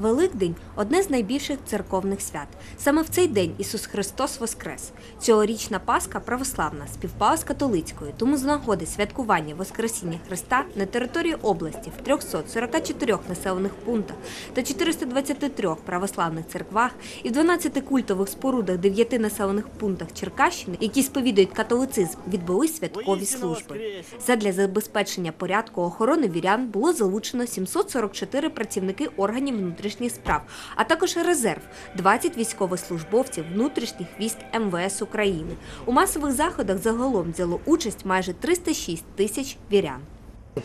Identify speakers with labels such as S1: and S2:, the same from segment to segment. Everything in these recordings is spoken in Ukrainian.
S1: Великдень одне з найбільших церковних свят. Саме в цей день Ісус Христос Воскрес. Цьогорічна Пасха православна співпала з католицькою, тому з нагоди святкування Воскресіння Христа на території області в 344 населених пунктах та 423 православних церквах і в 12 культових спорудах 9 населених пунктах Черкащини, які сповідують католицизм, відбулись святкові служби. Задля забезпечення порядку охорони вірян було залучено 744 працівники органів внутрішніх справ, а також резерв 20 військовослужбовців внутрішніх військ МВС України. У масових заходах загалом взяло участь майже 306 тисяч вірян.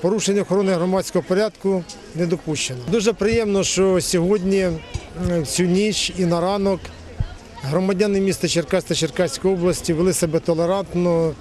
S2: Порушення охорони громадського порядку не допущено. Дуже приємно, що сьогодні, всю ніч і на ранок громадяни міста Черкас та Черкаської області вели себе толерантно,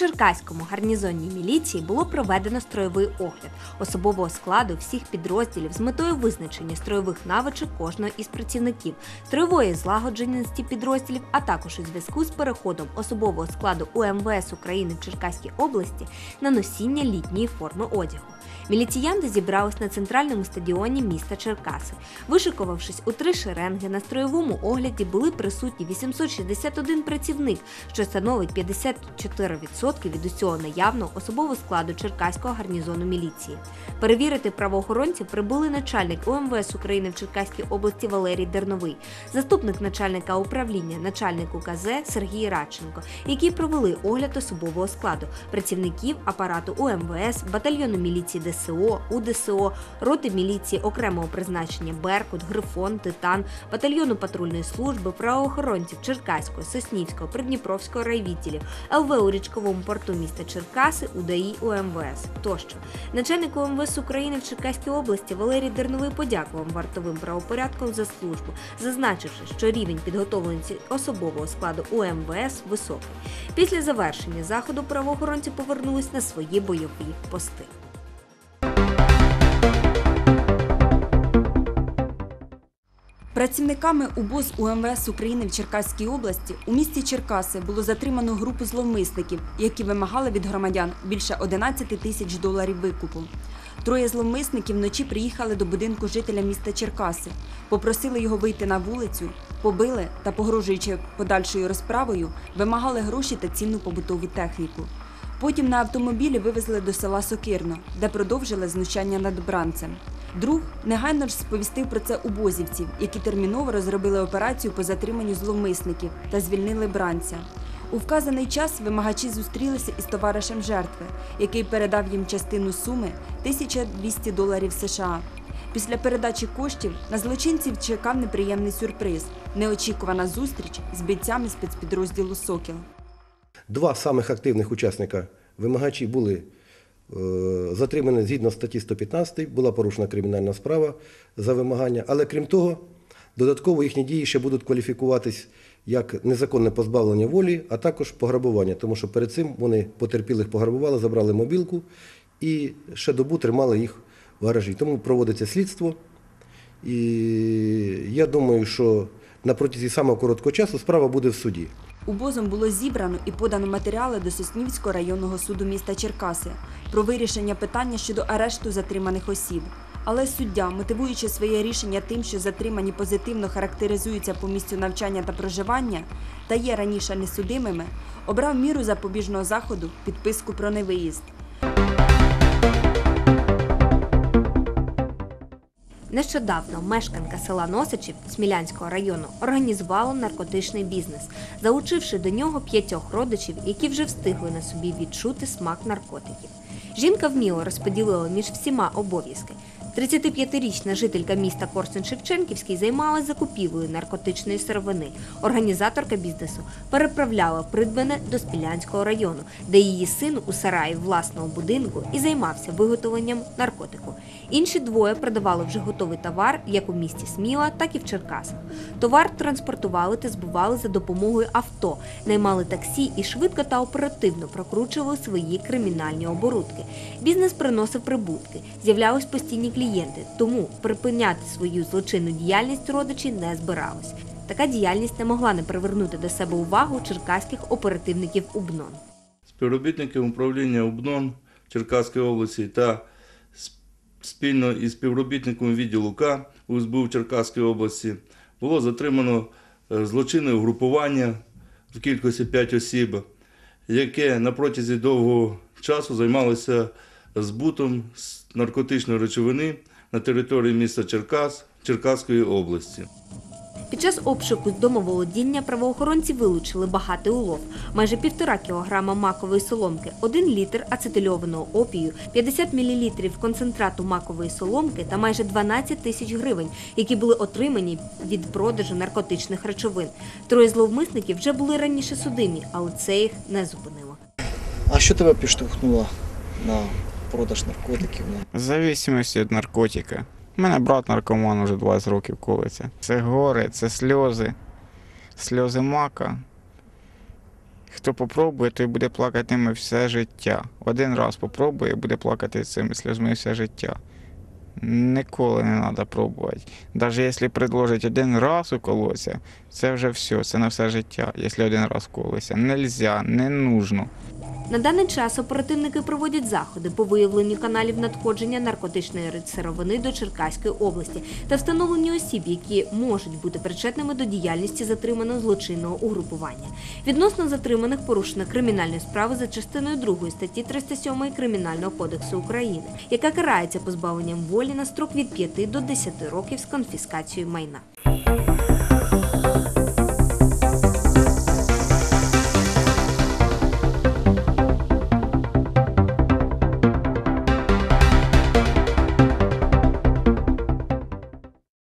S1: Черкаському гарнізонній міліції було проведено строєвий огляд особового складу всіх підрозділів з метою визначення строєвих навичок кожного із працівників, строєвої злагодженості підрозділів, а також у зв'язку з переходом особового складу УМВС України в Черкаській області на носіння літньої форми одягу. Міліціянти зібрались на центральному стадіоні міста Черкаси. Вишикувавшись у три шеренги, на строєвому огляді були присутні 861 працівник, що становить 54% від усього наявного особового складу Черкаського гарнізону міліції. Перевірити правоохоронців прибули начальник УМВС України в Черкаській області Валерій Дерновий, заступник начальника управління, начальник УКЗ Сергій Радченко, які провели огляд особового складу працівників апарату УМВС, батальйону міліції ДСО, УДСО, роти міліції окремого призначення Беркут, Грифон, Титан, батальйону патрульної служби, правоохоронців Черкаського, Соснівського, Придніпровського райвідділів, ЛВ у річковому порту міста Черкаси, УДАІ, УМВС тощо. Начальник УМВС України в Черкаській області Валерій Дерновий подякував вартовим правопорядком за службу, зазначивши, що рівень підготовленості особового складу УМВС високий. Після завершення заходу правоохоронці повернулись на свої бойові пости.
S3: Працівниками УБОЗ УМВС України в Черкаській області у місті Черкаси було затримано групу зловмисників, які вимагали від громадян більше 11 тисяч доларів викупу. Троє зловмисників вночі приїхали до будинку жителя міста Черкаси, попросили його вийти на вулицю, побили та, погрожуючи подальшою розправою, вимагали гроші та цінну побутову техніку. Потім на автомобілі вивезли до села Сокирно, де продовжили знущання над бранцем. Друг негайно ж сповістив про це убозівців, які терміново розробили операцію по затриманню зловмисників та звільнили бранця. У вказаний час вимагачі зустрілися із товаришем жертви, який передав їм частину суми 1200 доларів США. Після передачі коштів на злочинців чекав неприємний сюрприз неочікувана зустріч з бійцями спецпідрозділу Сокіл.
S4: Два самих активних учасника вимагачі були е, затримані згідно статті 115, була порушена кримінальна справа за вимагання. Але крім того, додатково їхні дії ще будуть кваліфікуватись як незаконне позбавлення волі, а також пограбування, тому що перед цим вони потерпілих пограбували, забрали мобілку і ще добу тримали їх в гаражі. Тому проводиться слідство. І я думаю, що на протязі самого короткого часу справа буде в суді.
S3: Убозом було зібрано і подано матеріали до Соснівського районного суду міста Черкаси про вирішення питання щодо арешту затриманих осіб. Але суддя, мотивуючи своє рішення тим, що затримані позитивно характеризуються по місцю навчання та проживання та є раніше несудимими, обрав міру запобіжного заходу підписку про невиїзд.
S1: Нещодавно мешканка села Носичів Смілянського району організувала наркотичний бізнес, залучивши до нього п'ятьох родичів, які вже встигли на собі відчути смак наркотиків. Жінка вміло розподілила між всіма обов'язки. 35-річна жителька міста Корсун-Шевченківський займалась закупівлею наркотичної сировини. Організаторка бізнесу переправляла придбане до Спілянського району, де її син у сараї власного будинку і займався виготовленням наркотику. Інші двоє продавали вже готовий товар як у місті Сміла, так і в Черкасах. Товар транспортували та збували за допомогою авто, наймали таксі і швидко та оперативно прокручували свої кримінальні оборудки. Бізнес приносив прибутки, з'являлись постійні клієнти, тому припиняти свою злочинну діяльність родичі не збирались. Така діяльність не могла не привернути до себе увагу черкаських оперативників УБНОН.
S5: співробітників управління УБНОН Черкаської області та спільно із співробітником відділу К УСБУ Черкаській області було затримано е, злочинне угрупування в кількості 5 осіб, яке на протязі довгого часу займалося збутом наркотичної речовини на території міста Черкас Черкаської області.
S1: Під час обшуку з домоволодіння правоохоронці вилучили багатий улов, майже півтора кілограма макової соломки, один літр ацетильованого опію, 50 мл концентрату макової соломки та майже 12 тисяч гривень, які були отримані від продажу наркотичних речовин. Троє зловмисників вже були раніше судимі, але це їх не зупинило.
S6: А що тебе підштовхнуло на продаж наркотиків? на
S7: Зависимості від наркотика. У мене брат наркоман уже 20 років колиться. Це горе, це сльози, сльози мака. Хто попробує, той буде плакати ними все життя. Один раз попробує, буде плакати цими сльозми все життя. Ніколи не треба пробувати. Навіть якщо предложать один раз уколоться, це вже все, це на все життя. Якщо один раз колося. Нельзя, не нужно.
S1: На даний час оперативники проводять заходи по виявленню каналів надходження наркотичної сировини до Черкаської області та встановленню осіб, які можуть бути причетними до діяльності затриманого злочинного угрупування. Відносно затриманих порушено кримінальну справу за частиною 2 статті 307 Кримінального кодексу України, яка карається позбавленням волі на строк від 5 до 10 років з конфіскацією майна.